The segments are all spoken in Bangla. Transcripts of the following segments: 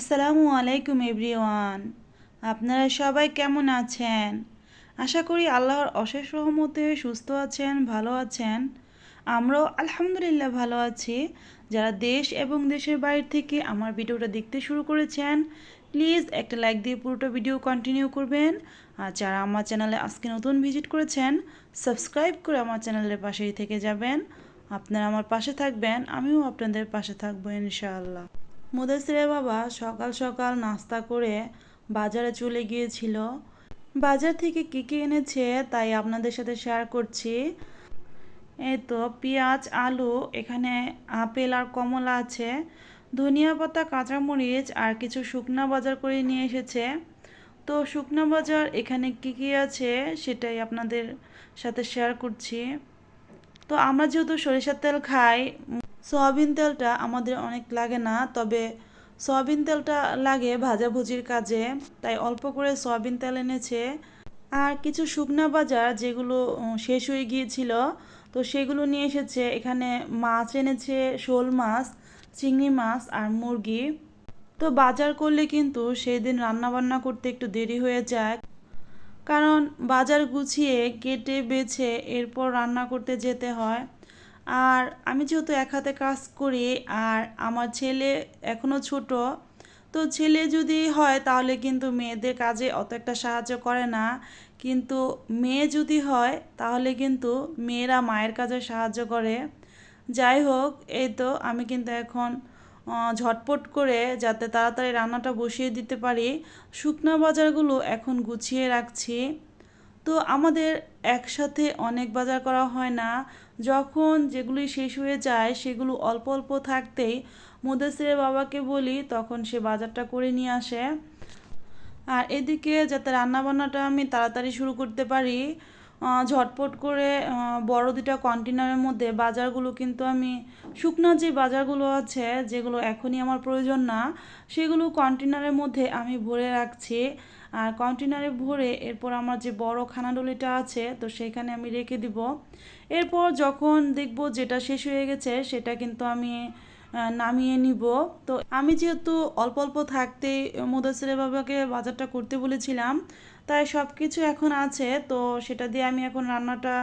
আসসালামু আলাইকুম এভরিওয়ান। আপনারা সবাই কেমন আছেন? আশা করি আল্লাহর অশেষ রহমতে সুস্থ আছেন, ভালো আছেন। আমরাও আলহামদুলিল্লাহ ভালো আছি। যারা দেশ এবং দেশের বাইরে থেকে আমার ভিডিওটা দেখতে শুরু করেছেন, প্লিজ একটা লাইক দিয়ে পুরোটা ভিডিও কন্টিনিউ করবেন। আর যারা আমার চ্যানেলে আজকে নতুন ভিজিট করেছেন সাবস্ক্রাইব করে আমার চ্যানেলের পাশেই থেকে যাবেন। আপনারা আমার পাশে থাকবেন, আমিও আপনাদের পাশে থাকব ইনশাআল্লাহ। মুদাসিরের বাবা সকাল সকাল নাস্তা করে বাজারে চলে গিয়েছিল। বাজার থেকে কী কী এনেছে তাই আপনাদের সাথে শেয়ার করছি। এই তো পেঁয়াজ, আলু, এখানে আপেল আর কমলা আছে। ধনিয়া পাতা, কাঁচামরিচ আর কিছু শুকনা বাজার করে নিয়ে এসেছে। তো শুকনা বাজার এখানে কী কী আছে সেটাই আপনাদের সাথে শেয়ার করছি। তো আমরা যেহেতু সরিষার তেল খাই সয়াবিন তেলটা আমাদের অনেক লাগে না, তবে সয়াবিন তেলটা লাগে ভাজাভুজির কাজে, তাই অল্প করে সয়াবিন তেল এনেছে। আর কিছু শুকনা বাজার যেগুলো শেষ হয়ে গিয়েছিল, তো সেগুলো নিয়ে এসেছে। এখানে মাছ এনেছে, শোল মাছ, চিংড়ি মাছ আর মুরগি। তো বাজার করলে কিন্তু সেই দিন রান্নাবান্না করতে একটু দেরি হয়ে যায়। কারণ বাজার গুছিয়ে, কেটে, বেছে এরপর রান্না করতে যেতে হয়। আর আমি যেহেতু এক হাতে কাজ করি আর আমার ছেলে এখনও ছোট, তো ছেলে যদি হয় তাহলে কিন্তু মেয়েদের কাজে অত একটা সাহায্য করে না। কিন্তু মেয়ে যদি হয় তাহলে কিন্তু মেয়েরা মায়ের কাজে সাহায্য করে। যাই হোক, এই তো আমি কিন্তু এখন ঝটপট করে যাতে তাড়াতাড়ি রান্নাটা বসিয়ে দিতে পারি। শুকনো বাজারগুলো এখন গুছিয়ে রাখছি। তো আমাদের একসাথে অনেক বাজার করা হয় না। যখন যেগুলি শেষ হয়ে যায়, সেগুলো অল্প অল্প থাকতেই মুদেসিরের বাবাকে বলি, তখন সে বাজারটা করে নিয়ে আসে। আর এদিকে যাতে রান্নাবান্নাটা আমি তাড়াতাড়ি শুরু করতে পারি ঝটপট করে বড় দুটা কন্টেনারের মধ্যে বাজারগুলো কিন্তু আমি, শুকনো যে বাজারগুলো আছে, যেগুলো এখনই আমার প্রয়োজন না, সেগুলো কন্টেনারের মধ্যে আমি ভরে রাখছি। আর কন্টেনারে ভরে এরপর আমার যে বড় খানাডলিটা আছে, তো সেখানে আমি রেখে দিব। এরপর যখন দেখব যেটা শেষ হয়ে গেছে, সেটা কিন্তু আমি নামিয়ে নিব। তো আমি যেহেতু অল্প অল্প থাকতেই মুদাসিরের বাবাকে বাজারটা করতে বলেছিলাম তাই সব কিছু এখন আছে, তো সেটা দিয়ে আমি এখন রান্নাটা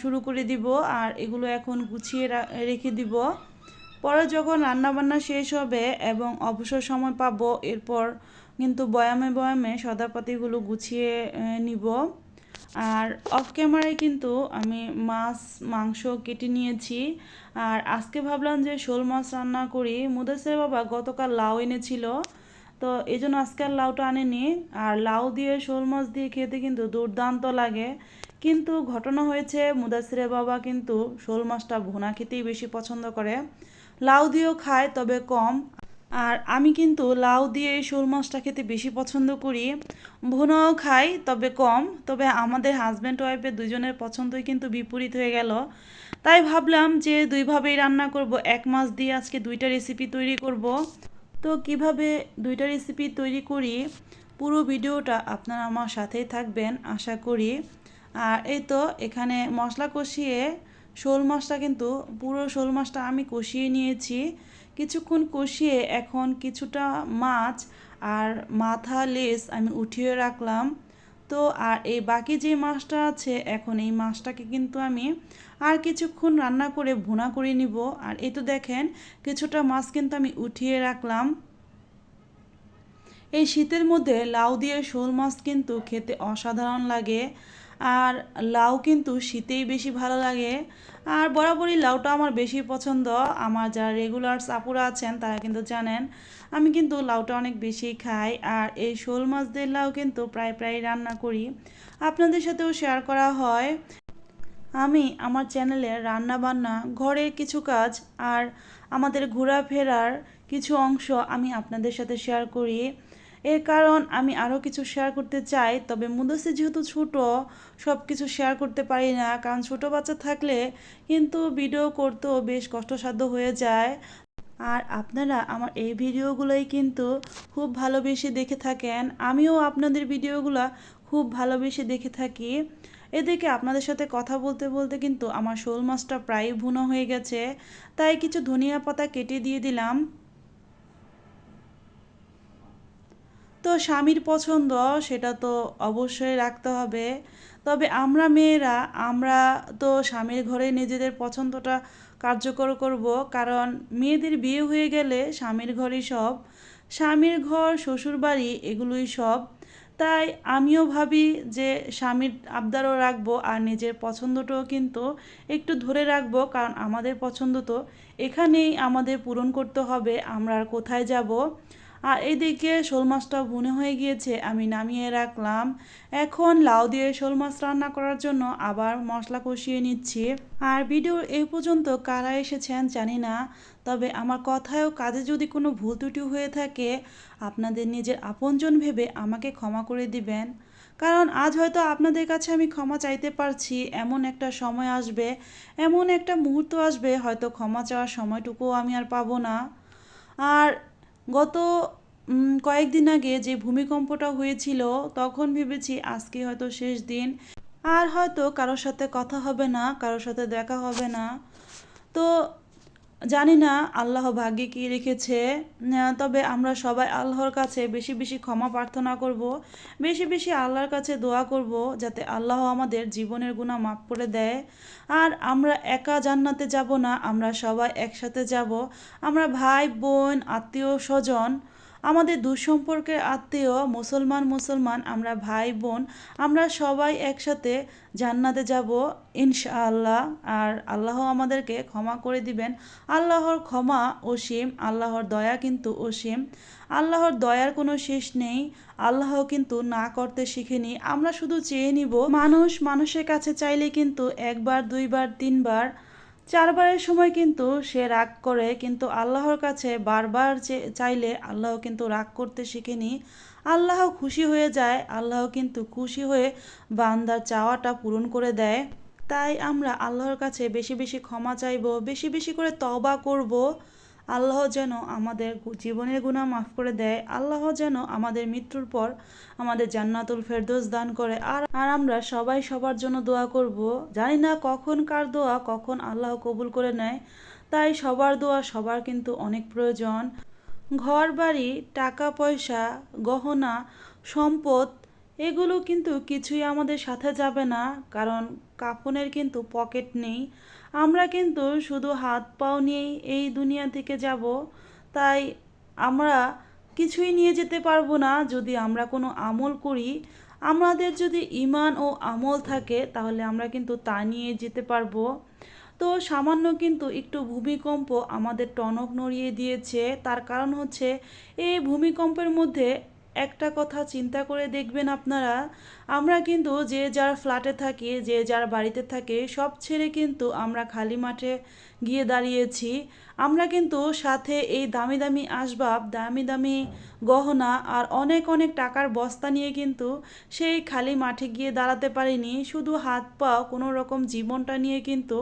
শুরু করে দিব আর এগুলো এখন গুছিয়ে রেখে দিব। পরে যখন রান্নাবান্না শেষ হবে এবং অবসর সময় পাবো, এরপর কিন্তু বয়ামে বয়ামে সদাপাতিগুলো গুছিয়ে নিব। আর অফ ক্যামেরায় কিন্তু আমি মাছ, মাংস কেটে নিয়েছি। আর আজকে ভাবলাম যে শোল মাছ রান্না করি। মুদাসের বাবা গতকাল লাউ এনেছিল। তো এই জন্য আজকে আর লাউটা আনেনি। আর লাউ দিয়ে শোল মাছ দিয়ে খেতে কিন্তু দুর্দান্ত লাগে। কিন্তু ঘটনা হয়েছে মুদাসিরের বাবা কিন্তু শোল মাছটা ভুনা খেতেই বেশি পছন্দ করে। লাউ দিয়েও খায়, তবে কম। আর আমি কিন্তু লাউ দিয়ে শোল মাছটা খেতে বেশি পছন্দ করি। ভুনাও খাই, তবে কম। তবে আমাদের হাজব্যান্ড ওয়াইফের দুজনের পছন্দই কিন্তু বিপরীত হয়ে গেল। তাই ভাবলাম যে দুইভাবেই রান্না করব। এক মাছ দিয়ে আজকে দুইটা রেসিপি তৈরি করব। তো কীভাবে দুইটা রেসিপি তৈরি করি, পুরো ভিডিওটা আপনারা আমার সাথেই থাকবেন, আশা করি। আর এই তো এখানে মশলা কষিয়ে, শোল মাছটা কিন্তু পুরো শোল মাছটা আমি কষিয়ে নিয়েছি। কিছুক্ষণ কষিয়ে এখন কিছুটা মাছ আর মাথা লেস আমি উঠিয়ে রাখলাম। তো আর এই বাকি যে মাছটা আছে, এখন এই মাছটাকে কিন্তু আমি আর কিছুক্ষণ রান্না করে ভুনা করে নিব। আর এই তো দেখেন, কিছুটা মাছ কিন্তু আমি উঠিয়ে রাখলাম। এই শীতের মধ্যে লাউ দিয়ে শোল মাছ কিন্তু খেতে অসাধারণ লাগে। আর লাউ কিন্তু শীতেই বেশি ভালো লাগে। আর বরাবরই লাউটা আমার বেশি পছন্দ। আমার যারা রেগুলার সাপুরা আছেন, তারা কিন্তু জানেন, আমি কিন্তু লাউটা অনেক বেশি খাই। আর এই শোল মাছ দিয়ে লাউ কিন্তু প্রায় প্রায় রান্না করি। আপনাদের সাথেও শেয়ার করা হয়। আমি আমার চ্যানেলে রান্না বান্না ঘরের কিছু কাজ আর আমাদের ঘোরাফেরার কিছু অংশ আমি আপনাদের সাথে শেয়ার করি। এর কারণ আমি আরও কিছু শেয়ার করতে চাই, তবে মুদসে যেহেতু ছোট সব কিছু শেয়ার করতে পারি না, কারণ ছোট বাচ্চা থাকলে কিন্তু ভিডিও করতেও বেশ কষ্টসাধ্য হয়ে যায়। আর আপনারা আমার এই ভিডিওগুলোই কিন্তু খুব ভালোবেসে দেখে থাকেন। আমিও আপনাদের ভিডিওগুলো খুব ভালোবেসে দেখে থাকি। এদিকে আপনাদের সাথে কথা বলতে বলতে কিন্তু আমার শোল মাছটা প্রায় ভুনো হয়ে গেছে, তাই কিছু ধনিয়া পাতা কেটে দিয়ে দিলাম। তো স্বামীর পছন্দ, সেটা তো অবশ্যই রাখতে হবে। তবে আমরা মেয়েরা, আমরা তো স্বামীর ঘরে নিজেদের পছন্দটা কার্যকর করব, কারণ মেয়েদের বিয়ে হয়ে গেলে স্বামীর ঘরই সব, স্বামীর ঘর শ্বশুর বাড়ি এগুলোই সব। তাই আমিও ভাবি যে স্বামীর আবদারও রাখব আর নিজের পছন্দটাও কিন্তু একটু ধরে রাখব, কারণ আমাদের পছন্দ তো এখানেই আমাদের পূরণ করতে হবে, আমরা আর কোথায় যাব? আর এইদিকে শোল মাছটা ভুনে হয়ে গিয়েছে, আমি নামিয়ে রাখলাম। এখন লাউ দিয়ে শোল মাছ রান্না করার জন্য আবার মশলা কষিয়ে নিচ্ছি। আর ভিডিও এই পর্যন্ত কারা এসেছেন জানি না, তবে আমার কথায়ও কাজে যদি কোনো ভুল ত্রুটি হয়ে থাকে, আপনাদের নিজের আপনজন ভেবে আমাকে ক্ষমা করে দিবেন। কারণ আজ হয়তো আপনাদের কাছে আমি ক্ষমা চাইতে পারছি, এমন একটা সময় আসবে, এমন একটা মুহূর্ত আসবে, হয়তো ক্ষমা চাওয়ার সময়টুকুও আমি আর পাবো না। আর গত কয়েকদিন আগে যে ভূমিকম্পটা হয়েছিল, তখন ভেবেছি আজকে হয়তো শেষ দিন। আর হয়তো কারোর সাথে কথা হবে না, কারোর সাথে দেখা হবে না। তো জানি না আল্লাহ ভাগ্যে কি রেখেছে তবে আমরা সবাই আল্লাহর কাছে বেশি বেশি ক্ষমা প্রার্থনা করব, বেশি বেশি আল্লাহর কাছে দোয়া করব যাতে আল্লাহ আমাদের জীবনের গুণা মাফ করে দেয়। আর আমরা একা জান্নাতে যাব না, আমরা সবাই একসাথে যাব। আমরা ভাই, বোন, আত্মীয়, স্বজন আমাদের দুঃসম্পর্কের আত্মীয়, মুসলমান মুসলমান, আমরা ভাই, বোন, আমরা সবাই একসাথে জান্নাতে যাব, ইনশাআল্লাহ। আর আল্লাহ আমাদেরকে ক্ষমা করে দিবেন। আল্লাহর ক্ষমা অসীম, আল্লাহর দয়া কিন্তু অসীম। আল্লাহর দয়ার কোনো শেষ নেই, আল্লাহ কিন্তু না করতে শিখেনি। আমরা শুধু চেয়ে নিব, মানুষ মানুষের কাছে চাইলে কিন্তু একবার, দুইবার, তিনবার চারবারের সময় কিন্তু সে রাগ করে, কিন্তু আল্লাহর কাছে বারবার চাইলে আল্লাহ কিন্তু রাগ করতে শিখেনি। আল্লাহ খুশি হয়ে যায় আল্লাহ কিন্তু খুশি হয়ে বান্দার চাওয়াটা পূরণ করে দেয়। তাই আমরা আল্লাহর কাছে বেশি বেশি ক্ষমা চাইব, বেশি বেশি করে তবা করব। আল্লাহ যেন আমাদের জীবনের গুণা মাফ করে দেয়। আল্লাহ যেন আমাদের মৃত্যুর পর আমাদের জান্নাতুল ফেরদোস দান করে। আর আমরা সবাই সবার জন্য দোয়া করব। জানি না কখন কার দোয়া, কখন আল্লাহ কবুল করে নেয়। তাই সবার দোয়া সবার কিন্তু অনেক প্রয়োজন। ঘর, বাড়ি, টাকা, পয়সা, গহনা, সম্পদ, এগুলো কিন্তু কিছুই আমাদের সাথে যাবে না। কারণ কাফনের কিন্তু পকেট নেই। আমরা কিন্তু শুধু হাত পাও নিয়েই এই দুনিয়া থেকে যাব, তাই আমরা কিছুই নিয়ে যেতে পারব না। যদি আমরা কোনো আমল করি, আমাদের যদি ইমান ও আমল থাকে, তাহলে আমরা কিন্তু তা নিয়ে যেতে পারব। তো সামান্য কিন্তু একটু ভূমিকম্প আমাদের টনক নড়িয়ে দিয়েছে। তার কারণ হচ্ছে, এই ভূমিকম্পের মধ্যে একটা কথা চিন্তা করে দেখবেন আপনারা, আমরা কিন্তু যে যার ফ্ল্যাটে থাকি, যে যার বাড়িতে থাকে, সব ছেড়ে কিন্তু আমরা খালি মাঠে গিয়ে দাঁড়িয়েছি। আমরা কিন্তু সাথে এই দামি দামি আসবাব, দামি দামি গহনা আর অনেক অনেক টাকার বস্তা নিয়ে কিন্তু সেই খালি মাঠে গিয়ে দাঁড়াতে পারিনি। শুধু হাত পা, কোনো রকম জীবনটা নিয়ে কিন্তু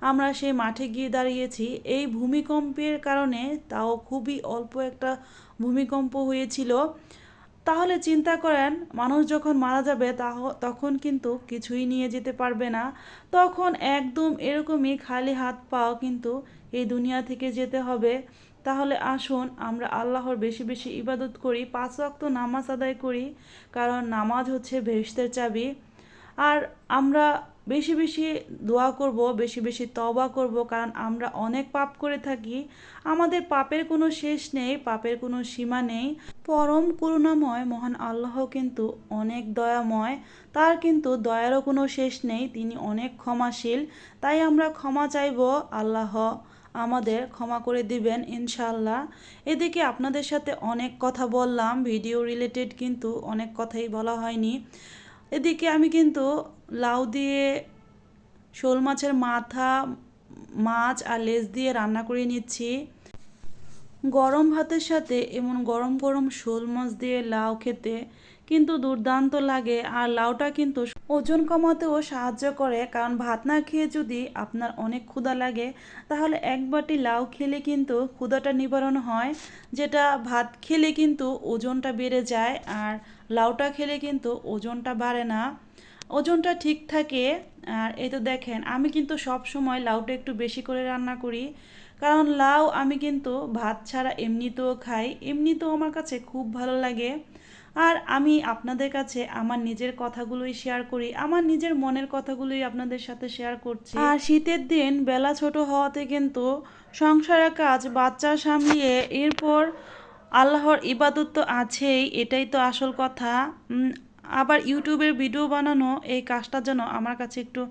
আমরা সেই মাঠে গিয়ে দাঁড়িয়েছি। এই ভূমিকম্পের কারণে তাও খুবই অল্প একটা ভূমিকম্প হয়েছিল। তাহলে চিন্তা করেন, মানুষ যখন মারা যাবে তখন কিন্তু কিছুই নিয়ে যেতে পারবে না। তখন একদম এরকমই খালি হাত পাও কিন্তু এই দুনিয়া থেকে যেতে হবে। তাহলে আসুন, আমরা আল্লাহর বেশি বেশি ইবাদত করি, পাঁচ রক্ত নামাজ আদায় করি, কারণ নামাজ হচ্ছে ভেস্তের চাবি। আর আমরা বেশি বেশি দোয়া করব, বেশি বেশি তবা করব, কারণ আমরা অনেক পাপ করে থাকি। আমাদের পাপের কোনো শেষ নেই, পাপের কোনো সীমা নেই। পরম করুণাময় মহান আল্লাহ কিন্তু অনেক দয়াময়। তার কিন্তু দয়ারও কোনো শেষ নেই, তিনি অনেক ক্ষমাশীল। তাই আমরা ক্ষমা চাইব আল্লাহ, আমাদের ক্ষমা করে দিবেন ইনশাল্লাহ এদিকে আপনাদের সাথে অনেক কথা বললাম, ভিডিও রিলেটেড কিন্তু অনেক কথাই বলা হয়নি। এদিকে আমি কিন্তু লাউ দিয়ে শোল মাছের মাথা, মাছ আর লেজ দিয়ে রান্না করে নিচ্ছি। গরম ভাতের সাথে এমন গরম গরম শোল মাছ দিয়ে লাউ খেতে কিন্তু দুর্দান্ত লাগে আর লাউটা কিন্তু ওজন কমাতেও সাহায্য করে। কারণ ভাত না খেয়ে যদি আপনার অনেক ক্ষুধা লাগে, তাহলে এক বাটি লাউ খেলে কিন্তু ক্ষুধাটা নিবারণ হয়, যেটা ভাত খেলে কিন্তু ওজনটা বেড়ে যায় আর লাউটা খেলে কিন্তু ওজনটা বাড়ে না। ওজনটা ঠিক থাকে। আর এই তো দেখেন, আমি কিন্তু সব সময় লাউটা একটু বেশি করে রান্না করি। কারণ লাউ আমি কিন্তু ভাত ছাড়া এমনিতেও খাই। এমনিতেও আমার কাছে খুব ভালো লাগে। আর আমি আপনাদের কাছে আমার নিজের কথাগুলোই শেয়ার করি, আমার নিজের মনের কথাগুলোই আপনাদের সাথে শেয়ার করছি। আর শীতের দিন বেলা ছোট হওয়াতে কিন্তু সংসারের কাজ, বাচ্চা সামলিয়ে এরপর আল্লাহর ইবাদত তো আছেই, এটাই তো আসল কথা। আবার ইউটিউবের ভিডিও বানানো, এই কাজটা যেন আমার কাছে একটু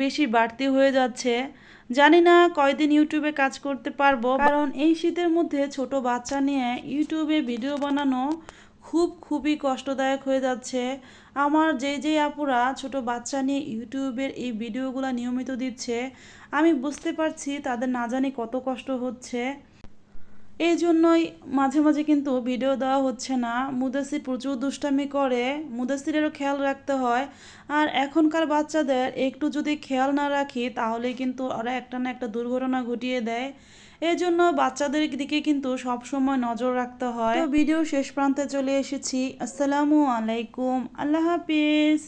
বেশি বাড়তি হয়ে যাচ্ছে। জানি না কয়দিন ইউটিউবে কাজ করতে পারব, কারণ এই শীতের মধ্যে ছোট বাচ্চা নিয়ে ইউটিউবে ভিডিও বানানো খুব খুবই কষ্টদায়ক হয়ে যাচ্ছে। আমার যে যে আপুরা ছোট বাচ্চা নিয়ে ইউটিউবের এই ভিডিওগুলো নিয়মিত দিচ্ছে, আমি বুঝতে পারছি তাদের না জানি কত কষ্ট হচ্ছে। এই জন্যই মাঝে মাঝে কিন্তু ভিডিও দেওয়া হচ্ছে না। মুদাসির প্রচুর দুষ্টামি করে মুদাসিরেরও খেয়াল রাখতে হয়। আর এখনকার বাচ্চাদের একটু যদি খেয়াল না রাখি তাহলে কিন্তু ওরা একটা না একটা দুর্ঘটনা ঘটিয়ে দেয়। এই জন্য বাচ্চাদের দিকে কিন্তু সব সময় নজর রাখতে হয়। ভিডিও শেষ প্রান্তে চলে এসেছি। আসসালামু আলাইকুম। আল্লাহ হাফিজ।